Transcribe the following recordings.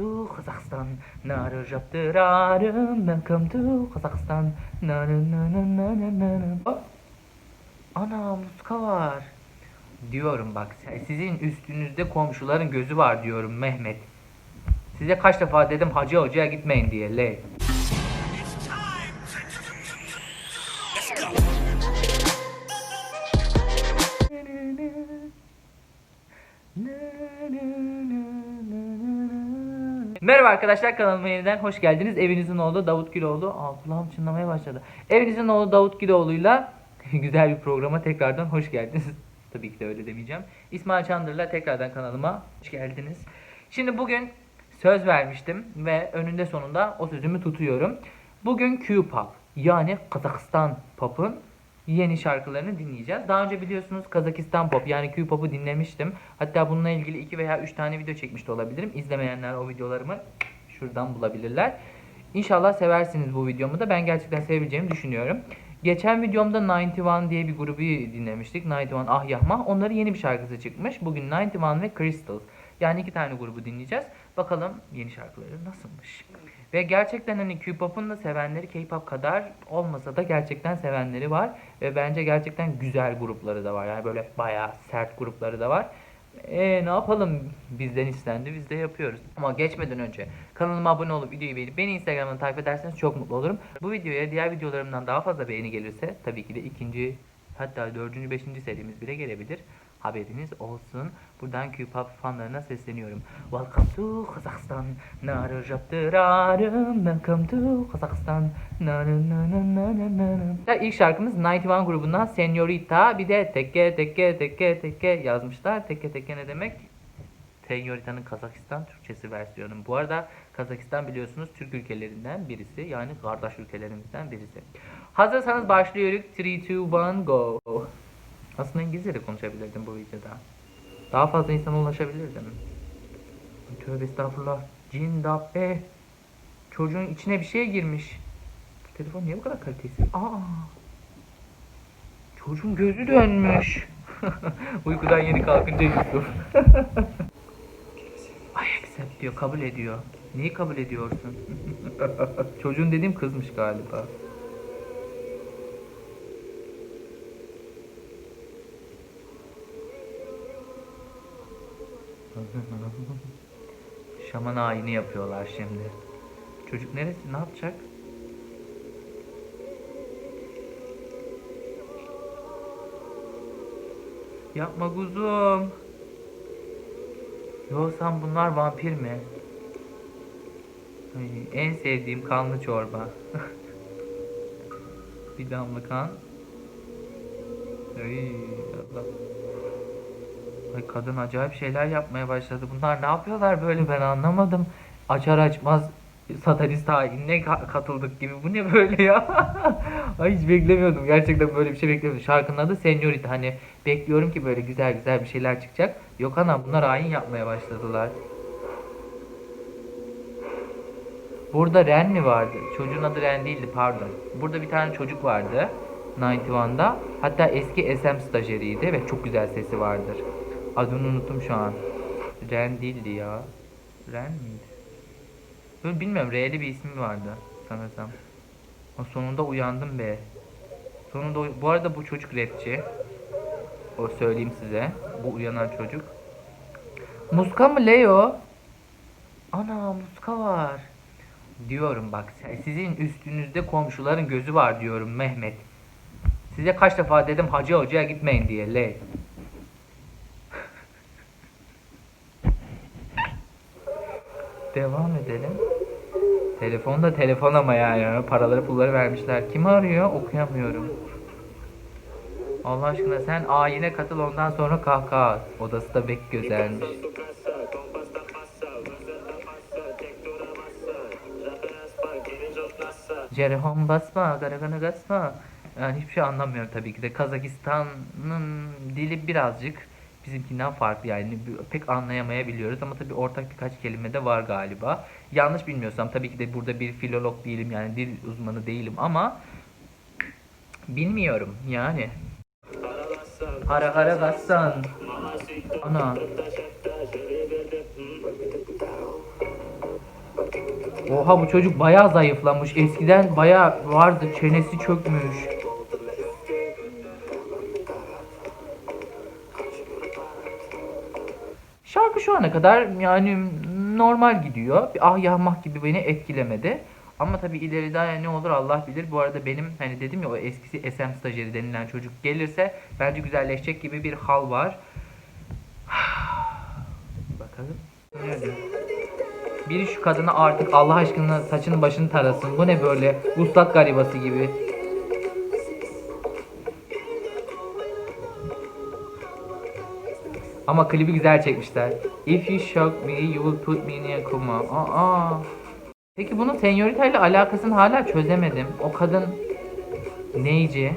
to Kazakhstan. Narı japtırarım. Welcome to Kazakhstan. Narı na na na na na na. Aa, Ana muska var. Diyorum bak sizin üstünüzde komşuların gözü var diyorum Mehmet. Size kaç defa dedim hacı hocaya gitmeyin diye le. Merhaba arkadaşlar kanalıma yeniden hoş geldiniz. Evinizin oğlu Davut Güloğlu. Aa kulağım çınlamaya başladı. Evinizin oğlu Davut Güloğlu'yla güzel bir programa tekrardan hoş geldiniz. Tabii ki de öyle demeyeceğim. İsmail Çandır'la tekrardan kanalıma hoş geldiniz. Şimdi bugün söz vermiştim ve önünde sonunda o sözümü tutuyorum. Bugün Q-Pop yani Kazakistan Pop'un yeni şarkılarını dinleyeceğiz. Daha önce biliyorsunuz Kazakistan Pop yani Q-Pop'u dinlemiştim. Hatta bununla ilgili 2 veya 3 tane video çekmiş de olabilirim. İzlemeyenler o videolarımı şuradan bulabilirler. İnşallah seversiniz bu videomu da. Ben gerçekten sevebileceğimi düşünüyorum. Geçen videomda 91 diye bir grubu dinlemiştik. 91 Ah Yahma. Onların yeni bir şarkısı çıkmış. Bugün 91 ve Crystals. Yani iki tane grubu dinleyeceğiz. Bakalım yeni şarkıları nasılmış. Ve gerçekten hani K-pop'un da sevenleri K-pop kadar olmasa da gerçekten sevenleri var. Ve bence gerçekten güzel grupları da var. Yani böyle bayağı sert grupları da var. E ne yapalım bizden istendi biz de yapıyoruz. Ama geçmeden önce kanalıma abone olup videoyu beğenip beni Instagram'dan takip ederseniz çok mutlu olurum. Bu videoya diğer videolarımdan daha fazla beğeni gelirse tabii ki de ikinci hatta dördüncü beşinci serimiz bile gelebilir. Haberiniz olsun. Buradan Q-pop fanlarına sesleniyorum. Welcome to Kazakhstan. Narı japtırarım. Welcome to Kazakhstan. Narı na na na na na na. İlk şarkımız 91 grubundan Senorita. Bir de teke teke teke teke yazmışlar. Teke teke ne demek? Senyorita'nın Kazakistan Türkçesi versiyonu. Bu arada Kazakistan biliyorsunuz Türk ülkelerinden birisi. Yani kardeş ülkelerimizden birisi. Hazırsanız başlıyoruz. 3, 2, 1, go. Aslında İngilizce de konuşabilirdim bu videoda. Daha fazla insana ulaşabilirdim. Tövbe estağfurullah. Cin dabbe. Çocuğun içine bir şey girmiş. Bu telefon niye bu kadar kalitesiz? Aa. Çocuğun gözü dönmüş. Uykudan yeni kalkınca Yusuf. Ay accept diyor, kabul ediyor. Neyi kabul ediyorsun? Çocuğun dediğim kızmış galiba. Şaman ayini yapıyorlar şimdi. Çocuk neresi? Ne yapacak? Yapma kuzum. Yoksa bunlar vampir mi? Ay, en sevdiğim kanlı çorba. Bir damla kan. Ay Allah. Ay kadın acayip şeyler yapmaya başladı. Bunlar ne yapıyorlar böyle ben anlamadım. Açar açmaz satanist hainine ka- katıldık gibi. Bu ne böyle ya? Ay hiç beklemiyordum. Gerçekten böyle bir şey beklemiyordum. Şarkının adı Senorita. Hani bekliyorum ki böyle güzel güzel bir şeyler çıkacak. Yok ana bunlar hain yapmaya başladılar. Burada Ren mi vardı? Çocuğun adı Ren değildi pardon. Burada bir tane çocuk vardı. 91'da. Hatta eski SM stajyeriydi ve çok güzel sesi vardır. Adını unuttum şu an. Ren değildi ya. Ren miydi? Böyle bilmiyorum R'li bir ismi vardı sanırsam. O sonunda uyandım be. Sonunda bu arada bu çocuk rapçi. O söyleyeyim size. Bu uyanan çocuk. Muska mı Leo? Ana muska var. Diyorum bak sizin üstünüzde komşuların gözü var diyorum Mehmet. Size kaç defa dedim hacı hocaya gitmeyin diye le. Devam edelim. Telefon da telefon ama yani paraları pulları vermişler. Kimi arıyor? Okuyamıyorum. Allah aşkına sen ayine katıl ondan sonra kahkaha at. Odası da bek güzelmiş. Cerehon basma, garagana gasma. Yani hiçbir şey anlamıyorum tabii ki de. Kazakistan'ın dili birazcık bizimkinden farklı yani pek anlayamayabiliyoruz ama tabii ortak birkaç kelime de var galiba. Yanlış bilmiyorsam tabii ki de burada bir filolog değilim yani dil uzmanı değilim ama bilmiyorum yani. Hara hara gassan. Ana. Oha bu çocuk bayağı zayıflamış. Eskiden bayağı vardı. Çenesi çökmüş. Ana kadar yani normal gidiyor. Bir ah yahmah gibi beni etkilemedi. Ama tabii ileride ne olur Allah bilir. Bu arada benim hani dedim ya o eskisi SM stajyeri denilen çocuk gelirse bence güzelleşecek gibi bir hal var. Bakalım. Biri şu kadına artık Allah aşkına saçını başını tarasın. Bu ne böyle? Ustak garibası gibi. Ama klibi güzel çekmişler. If you shock me, you will put me in a coma. Aa. Peki bunun Senyorita ile alakasını hala çözemedim. O kadın neyci?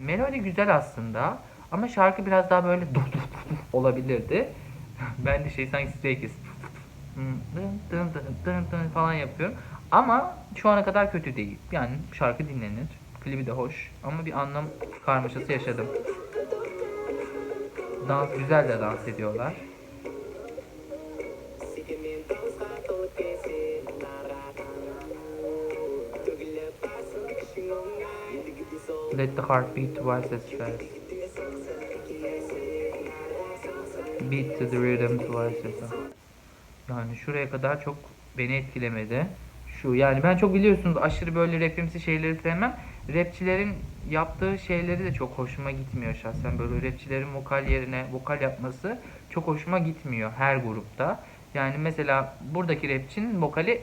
Melodi güzel aslında ama şarkı biraz daha böyle duf duf duf duf olabilirdi. ben de şey sanki dın falan yapıyorum. Ama şu ana kadar kötü değil. Yani şarkı dinlenir. Klibi de hoş ama bir anlam karmaşası yaşadım. Dans güzel de dans ediyorlar. Let the heart beat twice as fast. Beat to the rhythm twice as fast. Yani şuraya kadar çok beni etkilemedi. Şu yani ben çok biliyorsunuz aşırı böyle rapimsi şeyleri sevmem. Rapçilerin yaptığı şeyleri de çok hoşuma gitmiyor şahsen. Böyle rapçilerin vokal yerine vokal yapması çok hoşuma gitmiyor her grupta. Yani mesela buradaki rapçinin vokali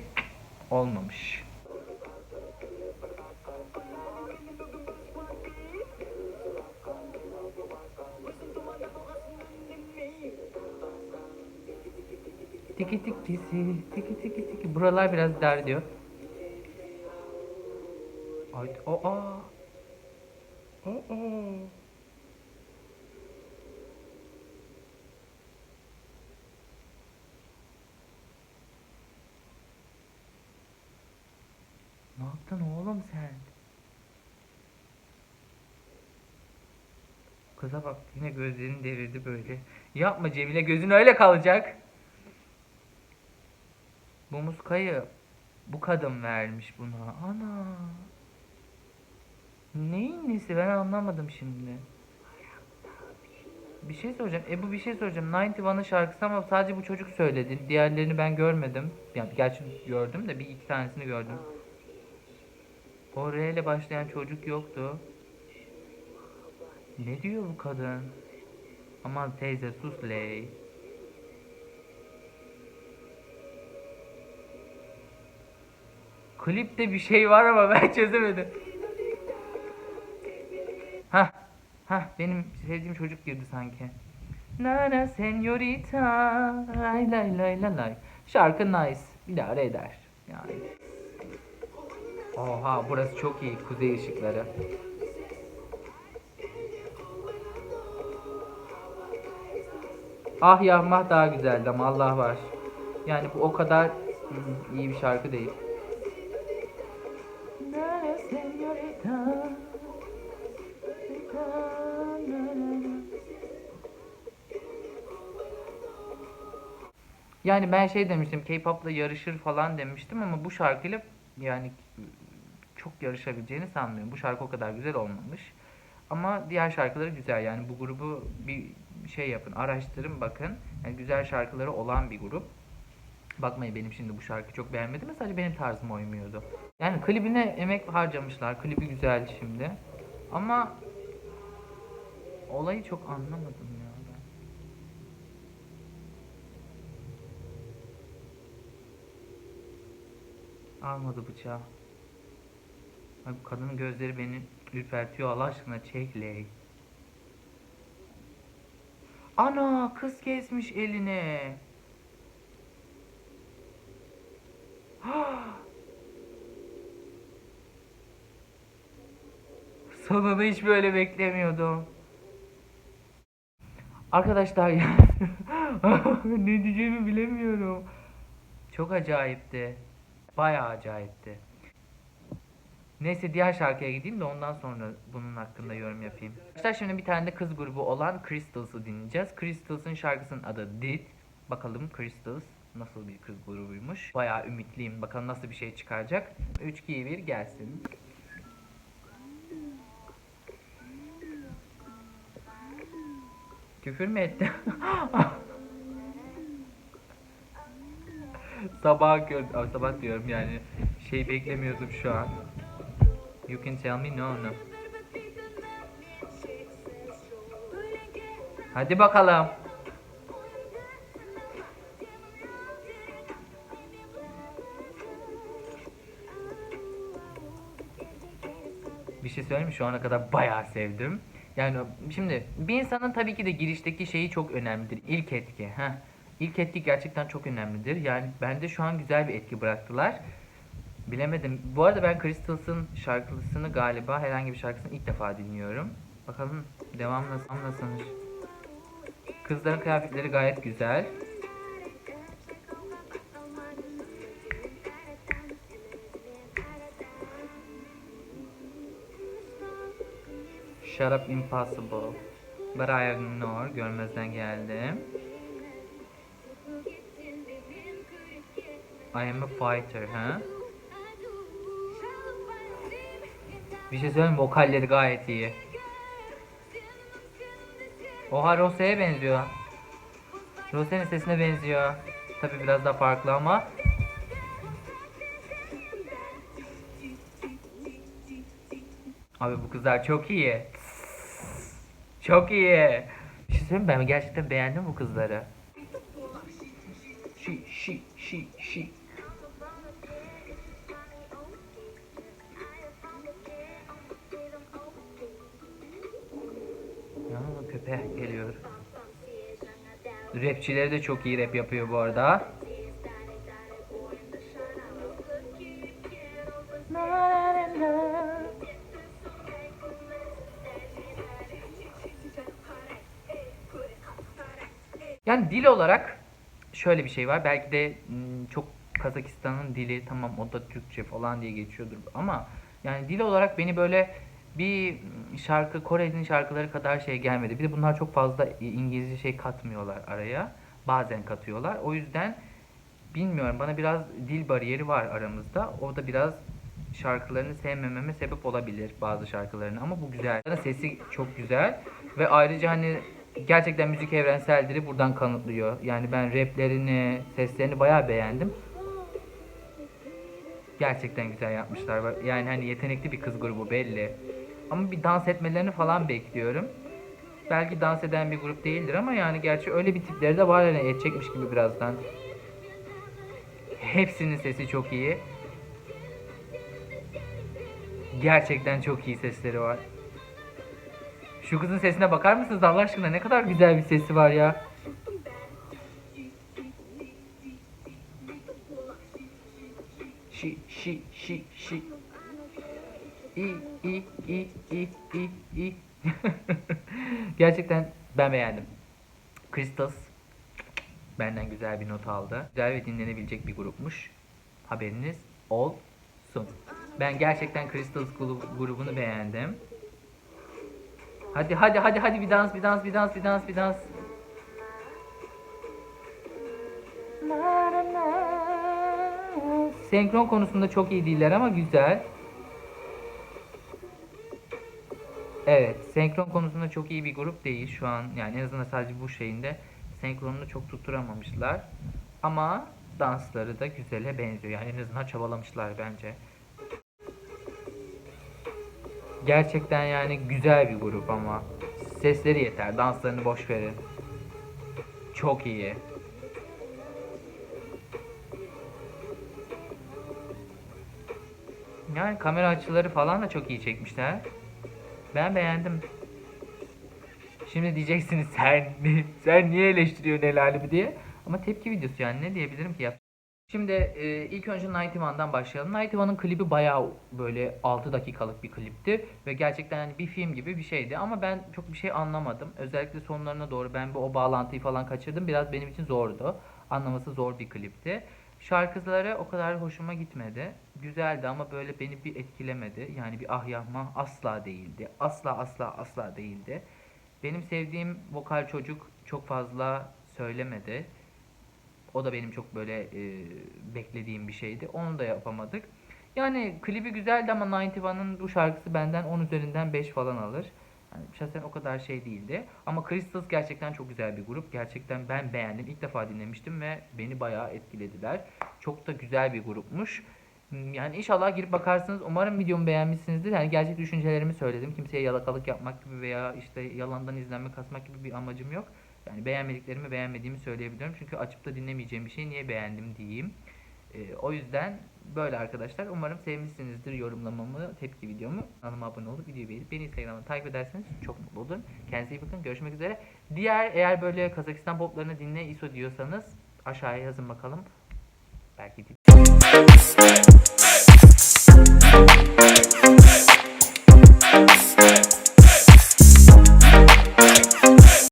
olmamış. Tiki tikisi, tiki tiki tiki. Buralar biraz dar diyor. Ay, o aa. Ne yaptın oğlum sen? Kıza bak yine gözlerini devirdi böyle. Yapma Cemile gözün öyle kalacak. Bu muskayı bu kadın vermiş buna. Ana. Neyin nesi ben anlamadım şimdi. Bir şey soracağım. E bu bir şey soracağım. 91'ın şarkısı ama sadece bu çocuk söyledi. Diğerlerini ben görmedim. Yani gerçi gördüm de bir iki tanesini gördüm. O ile başlayan çocuk yoktu. Ne diyor bu kadın? Aman teyze sus ley. Klipte bir şey var ama ben çözemedim. Ha, ha benim sevdiğim çocuk girdi sanki. Nana senyorita lay lay lay lay lay. Şarkı nice. İdare eder. Yani. Oha burası çok iyi. Kuzey ışıkları. Ah yahmah daha güzeldi ama Allah var. Yani bu o kadar iyi bir şarkı değil. Yani ben şey demiştim K-pop'la yarışır falan demiştim ama bu şarkıyla yani çok yarışabileceğini sanmıyorum. Bu şarkı o kadar güzel olmamış. Ama diğer şarkıları güzel yani bu grubu bir şey yapın araştırın bakın. Yani güzel şarkıları olan bir grup. Bakmayın benim şimdi bu şarkıyı çok beğenmedim ama sadece benim tarzıma uymuyordu. Yani klibine emek harcamışlar. Klibi güzel şimdi. Ama olayı çok anlamadım ya ben. Almadı bıçağı. Ay bu kadının gözleri beni ürpertiyor Allah aşkına çek ley. Ana kız kesmiş eline. Sonunu hiç böyle beklemiyordum. Arkadaşlar ya ne diyeceğimi bilemiyorum. Çok acayipti. Bayağı acayipti. Neyse diğer şarkıya gideyim de ondan sonra bunun hakkında yorum yapayım. Arkadaşlar şimdi bir tane de kız grubu olan Crystals'ı dinleyeceğiz. Crystals'ın şarkısının adı Did. Bakalım Crystals nasıl bir kız grubuymuş. Bayağı ümitliyim. Bakalım nasıl bir şey çıkaracak. 3 2 1 gelsin. Küfür mü etti? sabah gör Ay, sabah diyorum yani şey beklemiyordum şu an. You can tell me no no. Hadi bakalım. Bir şey söyleyeyim mi? Şu ana kadar bayağı sevdim. Yani şimdi bir insanın tabii ki de girişteki şeyi çok önemlidir. İlk etki. Heh. İlk etki gerçekten çok önemlidir. Yani bende şu an güzel bir etki bıraktılar. Bilemedim. Bu arada ben Crystals'ın şarkısını galiba herhangi bir şarkısını ilk defa dinliyorum. Bakalım devam nasıl, nasıl? Kızların kıyafetleri gayet güzel. Shut up impossible. But I ignore. Görmezden geldim. I am a fighter, ha? Bir şey söyleyeyim? Vokalleri gayet iyi. Oha Rose'ye benziyor. Rose'nin sesine benziyor. Tabi biraz daha farklı ama. Abi bu kızlar çok iyi. Çok iyi. Bir şey söyleyeyim? Ben gerçekten beğendim bu kızları. Şi şi şi şi. Geliyor. Rapçileri de çok iyi rap yapıyor bu arada. Yani dil olarak şöyle bir şey var. Belki de m, çok Kazakistan'ın dili tamam o da Türkçe falan diye geçiyordur ama yani dil olarak beni böyle bir şarkı Kore'nin şarkıları kadar şey gelmedi. Bir de bunlar çok fazla İngilizce şey katmıyorlar araya. Bazen katıyorlar. O yüzden bilmiyorum bana biraz dil bariyeri var aramızda. O da biraz şarkılarını sevmememe sebep olabilir bazı şarkılarını ama bu güzel. Sesi çok güzel ve ayrıca hani gerçekten müzik evrenseldir buradan kanıtlıyor. Yani ben raplerini, seslerini bayağı beğendim. Gerçekten güzel yapmışlar. Yani hani yetenekli bir kız grubu belli. Ama bir dans etmelerini falan bekliyorum. Belki dans eden bir grup değildir ama yani gerçi öyle bir tipleri de var yani edecekmiş gibi birazdan. Hepsinin sesi çok iyi. Gerçekten çok iyi sesleri var. Şu kızın sesine bakar mısınız Allah aşkına ne kadar güzel bir sesi var ya. Şi şi şi şi. Gerçekten ben beğendim. Crystals benden güzel bir not aldı. Güzel ve dinlenebilecek bir grupmuş. Haberiniz olsun. Ben gerçekten Crystals gru- grubunu beğendim. Hadi hadi hadi hadi bir dans bir dans bir dans bir dans bir dans. Senkron konusunda çok iyi değiller ama güzel. Evet, senkron konusunda çok iyi bir grup değil şu an. Yani en azından sadece bu şeyinde senkronunu çok tutturamamışlar. Ama dansları da güzele benziyor. Yani en azından çabalamışlar bence. Gerçekten yani güzel bir grup ama sesleri yeter. Danslarını boş verin. Çok iyi. Yani kamera açıları falan da çok iyi çekmişler. Ben beğendim. Şimdi diyeceksiniz sen sen niye eleştiriyorsun el alemi diye. Ama tepki videosu yani ne diyebilirim ki yap. Şimdi e, ilk önce Nighty One'dan başlayalım. Nighty One'ın klibi bayağı böyle 6 dakikalık bir klipti. Ve gerçekten hani bir film gibi bir şeydi. Ama ben çok bir şey anlamadım. Özellikle sonlarına doğru ben bu o bağlantıyı falan kaçırdım. Biraz benim için zordu. Anlaması zor bir klipti. Şarkıları o kadar hoşuma gitmedi. Güzeldi ama böyle beni bir etkilemedi. Yani bir ah yahma asla değildi. Asla asla asla değildi. Benim sevdiğim vokal çocuk çok fazla söylemedi. O da benim çok böyle e, beklediğim bir şeydi. Onu da yapamadık. Yani klibi güzeldi ama 91'ın bu şarkısı benden 10 üzerinden 5 falan alır. Yani şahsen o kadar şey değildi. Ama Crystals gerçekten çok güzel bir grup. Gerçekten ben beğendim. İlk defa dinlemiştim ve beni bayağı etkilediler. Çok da güzel bir grupmuş. Yani inşallah girip bakarsınız. Umarım videomu beğenmişsinizdir. Yani gerçek düşüncelerimi söyledim. Kimseye yalakalık yapmak gibi veya işte yalandan izlenme kasmak gibi bir amacım yok. Yani beğenmediklerimi beğenmediğimi söyleyebilirim. Çünkü açıp da dinlemeyeceğim bir şey niye beğendim diyeyim. Ee, o yüzden böyle arkadaşlar. Umarım sevmişsinizdir yorumlamamı, tepki videomu. Kanalıma abone olup videoyu beğenip beni Instagram'dan takip ederseniz çok mutlu olurum. Kendinize iyi bakın. Görüşmek üzere. Diğer eğer böyle Kazakistan poplarını dinle ISO diyorsanız aşağıya yazın bakalım. Belki